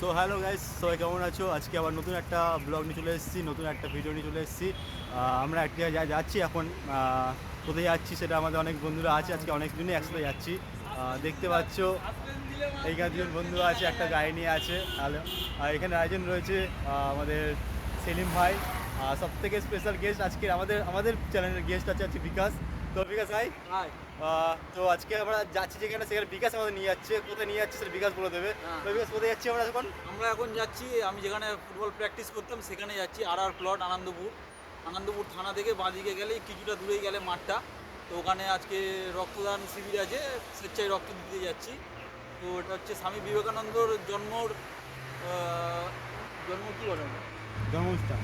So hello guys সবাই কেমন আছো? আজকে আবার নতুন একটা ব্লগ নিয়ে চলে এসেছি নতুন একটা ভিডিও নিয়ে চলে এসেছি। আমরা এক জায়গায় যা- যাচ্ছি এখন কোথায় যাচ্ছি সেটা আমাদের অনেক বন্ধুরা আছে। আজকে অনেক দিনই একসাথে যাচ্ছি। দেখতে পাচ্ছ এইখানে দুজন বন্ধু আছে একটা গাড়ি নিয়ে আছে। আর এখানে আয়োজন রয়েছে আমাদের সেলিম ভাই। সব থেকে স্পেশাল গেস্ট আজকে আমাদের আমাদের চ্যানেলের গেস্ট আছে আজকে বিকাশ। তো বিকাশ ভাই আহ, তো আজকে আমরা যাচ্ছি যেখানে সেখানে বিকাশ আমাদের নিয়ে যাচ্ছে। কোথায় নিয়ে যাচ্ছে সেটা বিকাশ বলে দেবে। হ্যাঁ। তো বিকাশ কোথায় যাচ্ছি আমরা এখন? আমরা এখন যাচ্ছি আমি যেখানে ফুটবল প্র্যাকটিস করতাম সেখানে যাচ্ছি আর আর প্লট আনন্দপুর। আনন্দপুর থানা থেকে বাঁদিকে গেলে কিছুটা দূরেই গেলে মাঠটা। তো ওখানে আজকে রক্তদান শিবির আছে স্বেচ্ছায় রক্ত দিতে যাচ্ছি। তো এটা হচ্ছে স্বামী বিবেকানন্দর জন্মর জন্ম কী বলে ওটা? জন্মস্থান।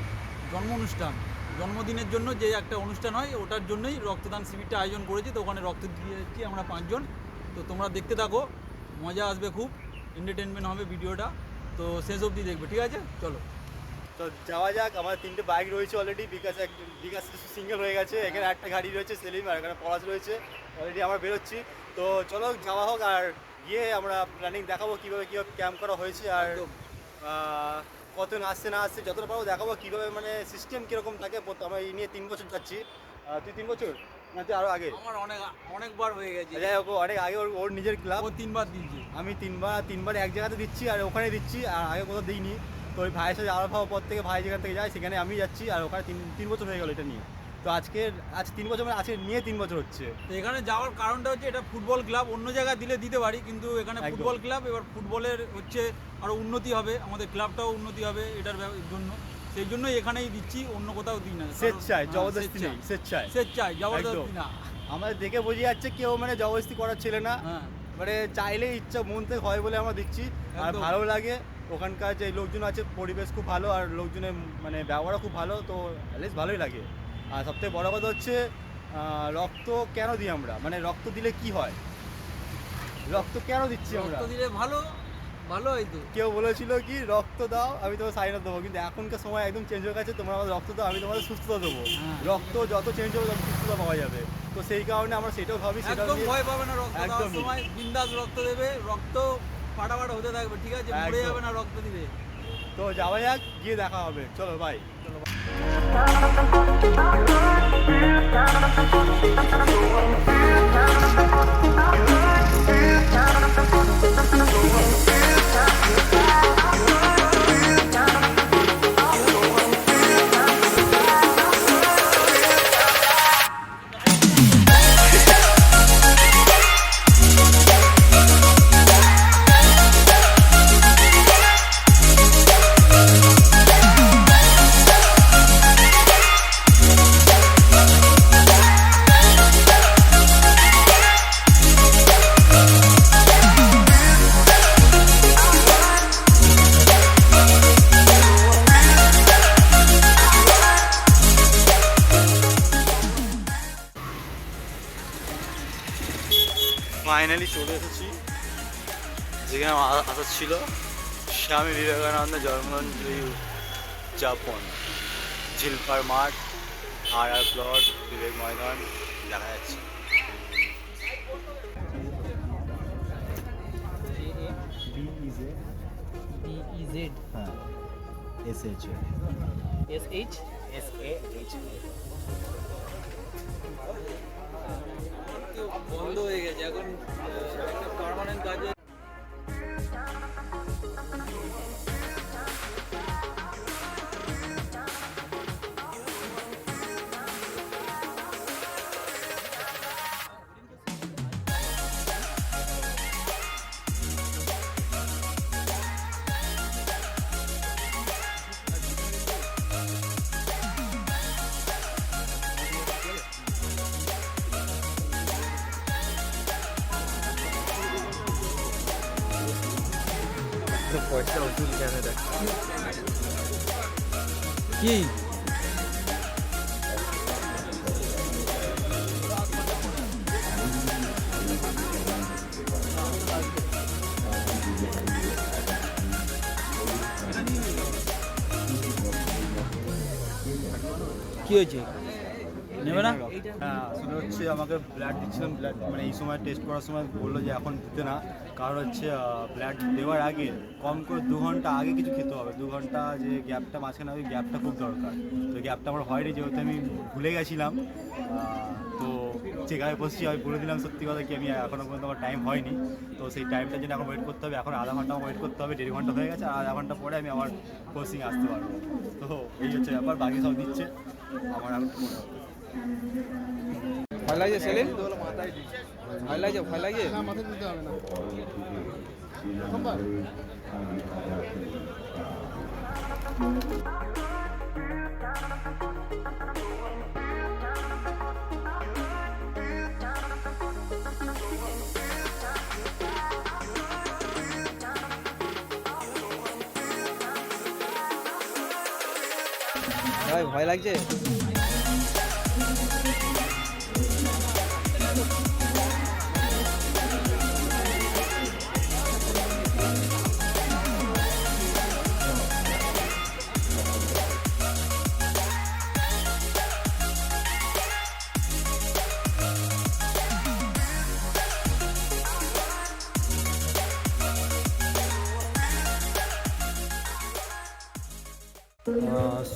জন্ম অনুষ্ঠান জন্মদিনের জন্য যে একটা অনুষ্ঠান হয় ওটার জন্যই রক্তদান শিবিরটা আয়োজন করেছি। তো ওখানে রক্ত দিয়ে যাচ্ছি আমরা পাঁচজন। তো তোমরা দেখতে থাকো মজা আসবে খুব এন্টারটেনমেন্ট হবে ভিডিওটা। তো শেষ অবধি দেখবে ঠিক আছে? চলো। তো যাওয়া যাক আমার তিনটে বাইক রয়েছে অলরেডি বিকাশ এক বিকাশ সিঙ্গেল হয়ে গেছে এখানে একটা গাড়ি রয়েছে সেলিম আর এখানে পলাশ রয়েছে। অলরেডি আমরা বেরোচ্ছি। তো চলো যাওয়া হোক আর গিয়ে আমরা প্ল্যানিং দেখাবো কীভাবে কীভাবে ক্যাম্প করা হয়েছে আর কতজন আসছে না আসছে যতটা পারব দেখাবো কীভাবে মানে সিস্টেম কীরকম থাকে। আমরা এই নিয়ে তিন বছর যাচ্ছি। তুই তিন বছর? না তুই আরও আগে? আমার অনেক অনেকবার হয়ে গেছে। যাই হোক অনেক আগে ওর ওর নিজের ক্লাব ও তিনবার দিচ্ছি আমি তিনবার তিনবার এক জায়গাতে দিচ্ছি আর ওখানে দিচ্ছি আর আগে কোথাও দিইনি। তো ওই ভাইয়ের সাথে হওয়ার পর থেকে ভাই যেখান থেকে যায় সেখানে আমি যাচ্ছি আর ওখানে তিন তিন বছর হয়ে গেলো এটা নিয়ে। তো আজকে আজ তিন বছর মানে আজকে নিয়ে তিন বছর হচ্ছে। তো এখানে যাওয়ার কারণটা হচ্ছে এটা ফুটবল ক্লাব অন্য জায়গায় দিলে দিতে পারি কিন্তু এখানে একদম। ফুটবল ক্লাব এবার ফুটবলের হচ্ছে আরও উন্নতি হবে আমাদের ক্লাবটাও উন্নতি হবে এটার জন্য। সেই জন্যই এখানেই দিচ্ছি অন্য কোথাও দিই না। কারণ- স্বেচ্ছায় হ্যাঁ, জবরদস্তি নেই স্বেচ্ছায়। স্বেচ্ছায়। স্বেচ্ছায় জবরদস্তি একদম। না। আমাদের দেখে বোঝা যাচ্ছে কেউ মানে জবরদস্তি করার ছেলে না। হ্যাঁ। মানে চাইলে ইচ্ছা মন থেকে হয় বলে আমরা দিচ্ছি। আর একদম। ভালো লাগে ওখানকার যে লোকজন আছে পরিবেশ খুব ভালো আর লোকজনের মানে ব্যবহারও খুব ভালো তো অ্যাটলিস্ট ভালোই লাগে। আর সবথেকে বড় কথা হচ্ছে রক্ত কেন দিই আমরা? মানে রক্ত দিলে কি হয়? রক্ত কেন দিচ্ছি আমরা? রক্ত দিলে ভালো ভালো হয় তো। কেউ বলেছিল কি রক্ত দাও আমি তোমার সাইন দেবো। কিন্তু এখনকার সময় একদম চেঞ্জ হয়ে গেছে তোমরা আমাদের রক্ত দাও আমি তোমাদের সুস্থতা দেবো। হ্যাঁ। রক্ত যত চেঞ্জ হবে তত সুস্থতা পাওয়া যাবে। তো সেই কারণে আমরা সেটাও ভাবি একদম ভয় পাবে না রক্ত দেওয়ার একদমই। সময়। বিন্দাস রক্ত দেবে রক্ত ফাটাফাটা হতে থাকবে ঠিক আছে? মরে একদম। যাবে না রক্ত দিলে তো যাওয়া যাক গিয়ে দেখা হবে। চলো ভাই চলো ফাইনালি চলে এসেছি যেখানে আমার আ- আসার ছিল স্বামী বিবেকানন্দ জন্মদিন উদযাপন। ঝিলপার মাঠ আর আর প্লট বিবেক ময়দান দেখা যাচ্ছে। হ্যাঁ S H S A H বন্ধ হয়ে গেছে। এখন পার্মানেন্ট কাজে পয়সা উসুল ক্যামেরা কি? কি হয়েছে? নেবে না? হ্যাঁ আসলে হচ্ছে আমাকে ব্লাড দিচ্ছিলাম ব্লাড মানে এই সময় টেস্ট করার সময় বলল যে এখন দিতে না। কারণ হচ্ছে ব্লাড দেওয়ার আগে কম করে দু ঘণ্টা আগে কিছু খেতে হবে। দু ঘণ্টা যে গ্যাপটা মাঝখানে ওই গ্যাপটা খুব দরকার। তো গ্যাপটা আমার হয়নি, যেহেতু আমি ভুলে গেছিলাম। তো চেকারে বসছি, আমি বলে দিলাম সত্যি কথা কি, আমি এখনও পর্যন্ত আমার টাইম হয়নি। তো সেই টাইমটার জন্য এখন ওয়েট করতে হবে, এখন আধা ঘণ্টা ওয়েট করতে হবে, দেড় ঘণ্টা হয়ে গেছে, আর আধা ঘণ্টা পরে আমি আমার কোচিং আসতে পারব। তো এই হচ্ছে ব্যাপার, বাকি সব দিচ্ছে। আমার এখন মনে হবে ভয় লাগছে সেলিম? ভয় লাগছে ভয় লাগছে ভাই ভয় লাগছে?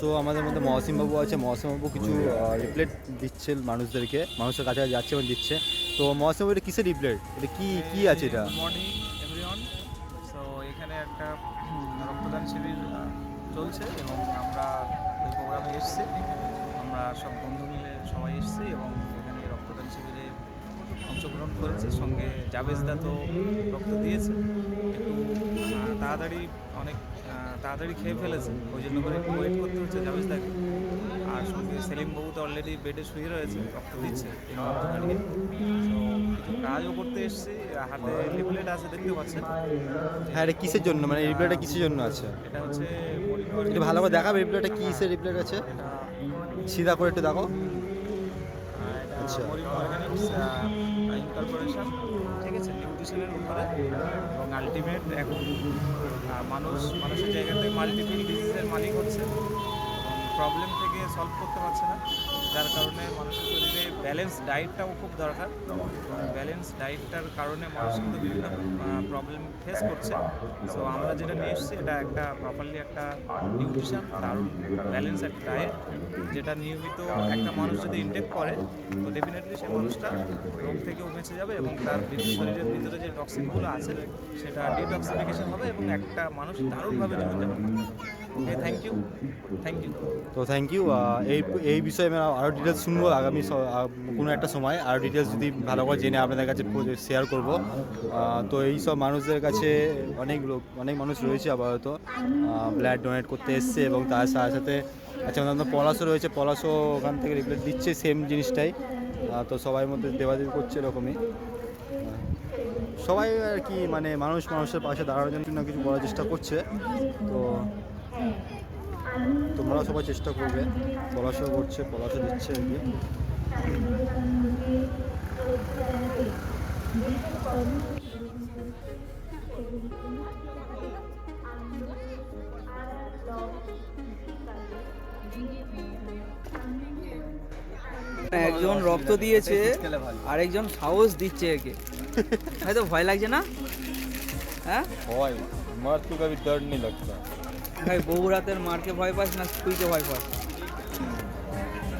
সো আমাদের মধ্যে মহসিম বাবু আছে। মহসিম বাবু কিছু রিপ্লেট দিচ্ছে মানুষদেরকে। মানুষের কাছে যাচ্ছে এবং দিচ্ছে। তো মহসিম বাবু এটা কিসের রিপ্লেট এটা কি কি আছে এটা? মর্নিং এভরিওয়ান সো এখানে একটা রক্তদান শিবির চলছে এবং আমরা ওই প্রোগ্রামে এসেছি। আমরা সব বন্ধু মিলে সবাই এসেছি এবং এখানে রক্তদান শিবিরে অংশগ্রহণ করেছে। সঙ্গে জাবেজদা তো রক্ত দিয়েছে। একটু তাড়াতাড়ি অনেক তাড়াতাড়ি খেয়ে ফেলেছে। ওই জন্য করে একটু ওয়েট করতে হচ্ছে জাবেজদাকে আর সঙ্গে সেলিম বাবু তো অলরেডি বেডে শুয়ে রয়েছে রক্ত দিচ্ছে। কিছু কাজও করতে এসেছি হাতে লিফলেট আছে দেখতে পাচ্ছেন। হ্যাঁ এটা কিসের জন্য? মানে রিপ্লেটটা কিসের জন্য আছে? এটা হচ্ছে একটু ভালো করে দেখাবে রিপ্লেটটা কিসের রিপ্লেট আছে? সিধা করে একটু দেখো আচ্ছা। ইনকর্পোরেশন ঠিক আছে নিউট্রিশনের উপরে। এবং আলটিমেট এখন মানুষ, মানুষের জায়গা থেকে মাল্টিপল ডিজিজের মালিক হচ্ছে। প্রবলেম থেকে সলভ করতে পারছে না। যার কারণে মানুষের শরীরে ব্যালেন্স ডায়েটটাও খুব দরকার। ব্যালেন্স ডায়েটটার কারণে মানুষ কিন্তু বিভিন্ন প্রবলেম ফেস করছে। সো আমরা যেটা নিয়ে এসেছি, এটা একটা প্রপারলি একটা নিউট্রিশন দারুণ ব্যালেন্স একটা ডায়েট যেটা নিয়মিত একটা মানুষ যদি ইনটেক করে, তো ডেফিনেটলি সেই মানুষটা রোগ থেকেও বেঁচে যাবে এবং তার শরীরের ভিতরে যে টক্সিনগুলো আছে, সেটা ডিটক্সিফিকেশন হবে এবং একটা মানুষ দারুণভাবে জীবনযাপন করবে। Okay thank you thank you তো থ্যাংক ইউ এই এই বিষয়ে আমি আরও ডিটেলস শুনব আগামী কোনো একটা সময়। আর ডিটেলস যদি ভালো করে জেনে আপনাদের কাছে শেয়ার করব। তো এই সব মানুষদের কাছে অনেক লোক, অনেক মানুষ রয়েছে আপাতত। ব্লাড ডোনেট করতে এসছে এবং তার সাথে সাথে আচ্ছা আমাদের পলাশও রয়েছে। পলাশও ওখান থেকে রিপ্লেট দিচ্ছে সেম জিনিসটাই। তো সবাই মধ্যে দেওয়াদেবি করছে এরকমই। সবাই আর কি মানে মানুষ মানুষের পাশে দাঁড়ানোর জন্য কিছু করার চেষ্টা করছে। তো তোমরাও সবাই চেষ্টা করবে। পলাশও করছে পলাশও দিচ্ছে একজন রক্ত দিয়েছে আরেকজন সাহস দিচ্ছে একে। হয়তো ভয় লাগছে না? হ্যাঁ? ভয় মার তো কবি ডর নেই লাগতা ভাই বউরাতের মারকে ভয় পাস না তুইকে ভয় পাস?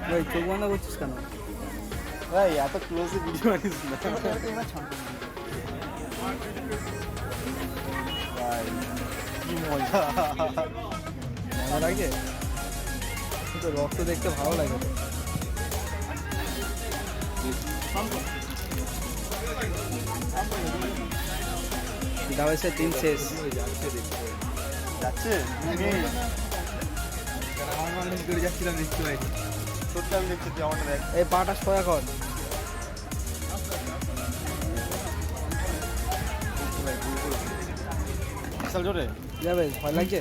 ভাই চোখ বন্ধ করছিস কেন? ভাই এত ক্লোজে ভিডিও আনিস না। ভাই কি মজা। ভালো লাগছে কিন্তু রক্ত দেখতে ভালো লাগে। তো। দাওয়াইসের দিন শেষ। যাচ্ছে? যাচ্ছিলাম দেখতে পাই সত্যি আমি দেখছি তুই আমাকে দেখ এই পাটা সোয়া কর বিশাল জোরে যাবে? ভয় লাগছে লাগে?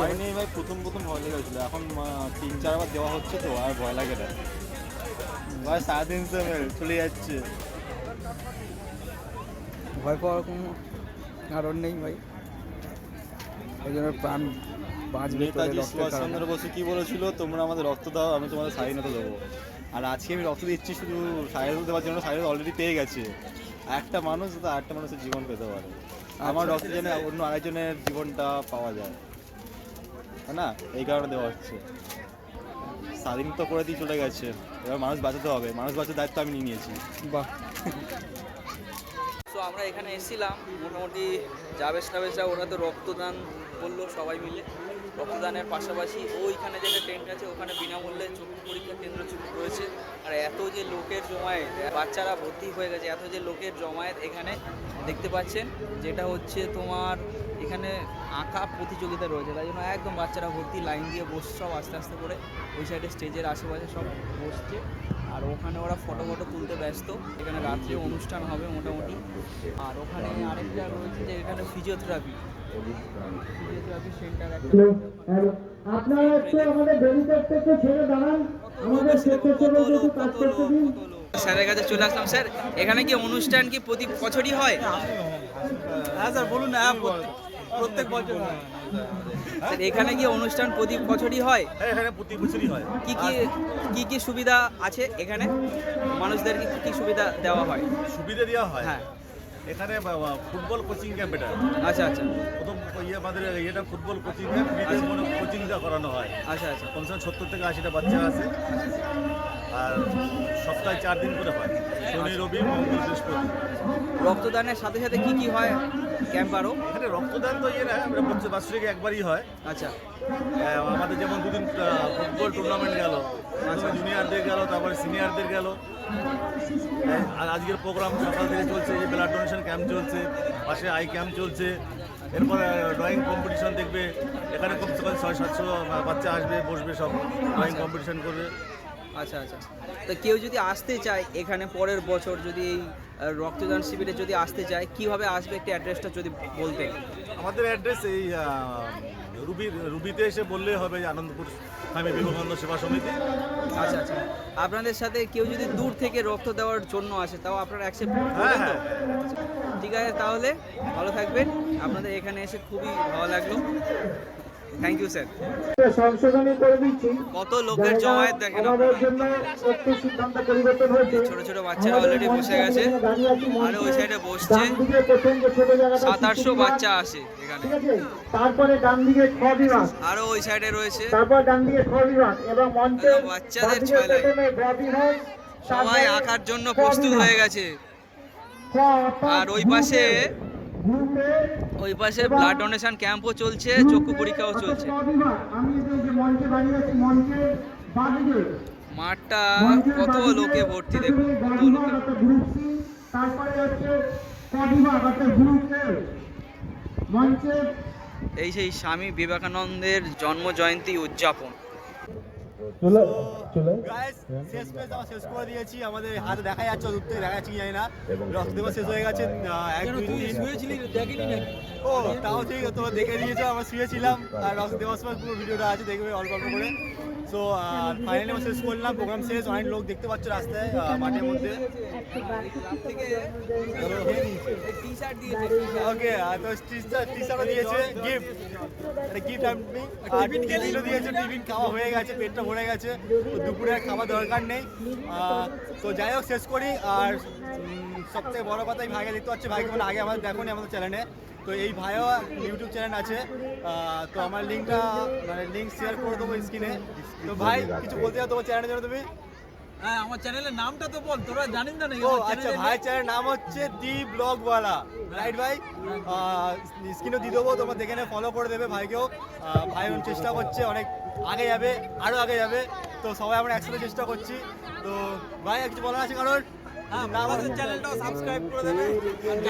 ভয় নেই ভাই প্রথম প্রথম ভয় লেগেছিল এখন তিন চারবার দেওয়া হচ্ছে তো আর ভয় লাগে না। ভাই ml চলে যাচ্ছে। ভয় পাওয়ার কোনো কারণ নেই ভাই। ওই জন্য প্রাণ বাঁচবে নেতাজি রক্তের চন্দ্র বসু কি বলেছিল তোমরা আমাদের রক্ত দাও আমি তোমাদের স্বাধীনতা দেবো। আর আজকে আমি রক্ত দিচ্ছি শুধু স্বাধীনতা দেওয়ার জন্য স্বাধীনতা অলরেডি পেয়ে গেছে। একটা মানুষ তো আরেকটা মানুষের জীবন পেতে পারে। আমার রক্ত রক্তজনে অন্য আরেকজনের জীবনটা পাওয়া যায়। তাই না? এই কারণে দেওয়া হচ্ছে। স্বাধীন তো করে দিয়ে চলে গেছে। এবার মানুষ বাঁচাতে হবে। মানুষ বাঁচার দায়িত্ব আমি নিয়ে নিয়েছি। বাহ। তো আমরা এখানে এসেছিলাম। মোটামুটি জাবেশ টাবেশরা ওরা তো রক্তদান করল সবাই মিলে। রক্তদানের পাশাপাশি ওইখানে যেটা টেন্ট আছে, ওখানে বিনামূল্যে চক্ষু পরীক্ষা কেন্দ্র রয়েছে। আর এত যে লোকের জমায়েত, বাচ্চারা ভর্তি হয়ে গেছে, এত যে লোকের জমায়েত এখানে দেখতে পাচ্ছেন, যেটা হচ্ছে তোমার এখানে আঁকা প্রতিযোগিতা রয়েছে। তাই জন্য একদম বাচ্চারা ভর্তি, লাইন দিয়ে বসছে সব আস্তে আস্তে করে। ওই সাইডে স্টেজের আশেপাশে সব বসছে। আর ওখানে ওরা ফটো ফটো তুলতে ব্যস্ত। এখানে রাত্রে অনুষ্ঠান হবে মোটামুটি। আর ওখানে আরেকটা রয়েছে যে এখানে ফিজিওথেরাপি ফিজিওথেরাপি সেন্টার একটা আপনারা একটু আমাদের একটু ছেড়ে দাঁড়ান। আমাদের স্বেচ্ছাসেবক একটু কাজ করতে দিন। স্যারের কাছে চলে আসলাম স্যার। এখানে কি অনুষ্ঠান কি প্রতি বছরই হয়? হ্যাঁ স্যার বলুন না প্রত্যেক বছর স্যার এখানে কি অনুষ্ঠান প্রতি বছরই হয়? হ্যাঁ এখানে প্রতি বছরই হয়। কি কি কি কি সুবিধা আছে এখানে? মানুষদেরকে কি কি সুবিধা দেওয়া হয়? সুবিধা দেওয়া হয়? হ্যাঁ। এখানে ফুটবল কোচিং ক্যাম্প এটা। আচ্ছা আচ্ছা। প্রথম ইয়ে আমাদের ইয়েটা ফুটবল কোচিং ক্যাম্প মানে কোচিংটা করানো হয়। আচ্ছা আচ্ছা। কমসে কম সত্তর থেকে আশিটা বাচ্চা আছে। আর সপ্তাহে চার দিন করে হয়। শনি রবি মঙ্গল বৃহস্পতি। রক্তদানের সাথে সাথে কি কি হয়? ক্যাম্প আরও এখানে রক্তদান তো ইয়ে না বাৎসরিক একবারই হয়। আচ্ছা। আমাদের যেমন দুদিন ফুটবল টুর্নামেন্ট গেল জুনিয়রদের গেল তারপরে সিনিয়রদের গেল। আর আজকের প্রোগ্রাম সকাল থেকে চলছে যে ব্লাড ডোনেশন ক্যাম্প চলছে পাশে আই ক্যাম্প চলছে। এরপরে ড্রয়িং কম্পিটিশন দেখবে এখানে কমসে কম ছয় সাতশো বাচ্চা আসবে বসবে সব ড্রয়িং কম্পিটিশন করবে। আচ্ছা আচ্ছা। তো কেউ যদি আসতে চায় এখানে পরের বছর যদি এই রক্তদান শিবিরে যদি আসতে চায় কীভাবে আসবে? একটি অ্যাড্রেসটা যদি বলতে আমাদের অ্যাড্রেস এই রুবি রুবিতে এসে বললেই হবে যে আনন্দপুর স্বামী বিবেকানন্দ সেবা সমিতি। আচ্ছা আচ্ছা। আপনাদের সাথে কেউ যদি দূর থেকে রক্ত দেওয়ার জন্য আসে তাও আপনারা অ্যাকসেপ্ট হ্যাঁ করবেন তো? হ্যাঁ। ঠিক আছে তাহলে ভালো থাকবেন। আপনাদের এখানে এসে খুবই ভালো লাগল। থ্যাংক ইউ স্যার সংশোধনী করে দিচ্ছি। কত লোকের জমায়েত দেখেন আমাদের জন্য একটি সিদ্ধান্ত পরিবর্তন হয়েছে ছোট ছোট বাচ্চারা অলরেডি বসে গেছে। আর ওই সাইডে বসছে। সাত আটশো বাচ্চা আসে এখানে। তারপরে ডান দিকে খ বিভাগ। ওই সাইডে রয়েছে। তারপর ডান দিকে খ বিভাগ এবং মঞ্চে বাচ্চাদের ছয় সবাই আঁকার জন্য প্রস্তুত হয়ে গেছে। আর ওই পাশে ওই পাশে ব্লাড ডোনেশন ক্যাম্পও চলছে চক্ষু পরীক্ষাও চলছে। মাঠটা কত লোকে ভর্তি দেখুন কত লোকে এই সেই স্বামী বিবেকানন্দের জন্ম জয়ন্তী উদযাপন। গাইস শেষ পেজ আমরা শেষ করে দিয়েছি। আমাদের হাতে দেখা যাচ্ছে দূর থেকে দেখা যাচ্ছে কি জানি না। রক্ত দেওয়া শেষ হয়ে গেছে। এক দুই শুয়েছিলি দেখিনি না ও তাও ঠিক আছে তোমরা দেখে দিয়েছ আমরা শুয়েছিলাম। আর রক্ত দেওয়ার সময় পুরো ভিডিওটা আছে দেখবে অল্প অল্প করে। সো ফাইনালি আমরা শেষ করলাম প্রোগ্রাম শেষ অনেক লোক দেখতে পাচ্ছ রাস্তায় মাঠের মধ্যে। ওকে তো টি শার্টও দিয়েছে গিফট একটা গিফট আমি আর টিফিনও দিয়েছে টিফিন খাওয়া হয়ে গেছে পেটটা ভরে গেছে। দুপুরে আর খাওয়া দরকার নেই। তো যাই হোক শেষ করি। আর সব থেকে বড় কথা ভাইকে দেখতে পাচ্ছি। ভাইকে আগে আমাদের দেখো আমাদের চ্যানেলে তো এই ভাইও ইউটিউব চ্যানেল আছে। তো আমার লিঙ্কটা মানে লিঙ্ক শেয়ার করে দেবো স্ক্রিনে তো ভাই কিছু বলতে চাও তোমার চ্যানেলের জন্য তুমি? হ্যাঁ আমার চ্যানেলের নামটা তো বল তোরা জানিস না নাকি? ও আচ্ছা ভাই চ্যানেলের নাম? হচ্ছে দি ব্লগওয়ালা রাইট ভাই? স্ক্রিনও দিয়ে দেবো তোমরা দেখে ফলো করে দেবে ভাইকেও। ভাই চেষ্টা করছে অনেক আগে যাবে আরও আগে যাবে। তো সবাই আমরা একসাথে চেষ্টা করছি। তো ভাই কিছু বলার আছে কারণ আমাদের চ্যানেলটাও সাবস্ক্রাইব করে দেবে।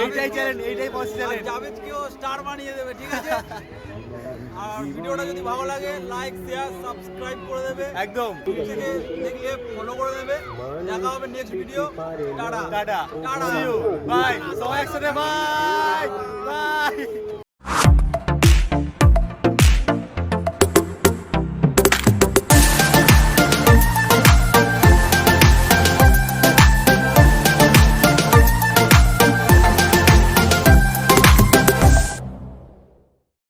এইটাই চ্যানেল এইটাই আর চ্যানেল জাভেদকেও স্টার বানিয়ে দেবে ঠিক আছে? আর ভিডিওটা যদি ভালো লাগে লাইক শেয়ার সাবস্ক্রাইব করে দেবে। একদম। থেকে দেখলে ফলো করে দেবে। দেখা হবে next video tata. Tata. Tata. Bye সবাই একসাথে বাই বাই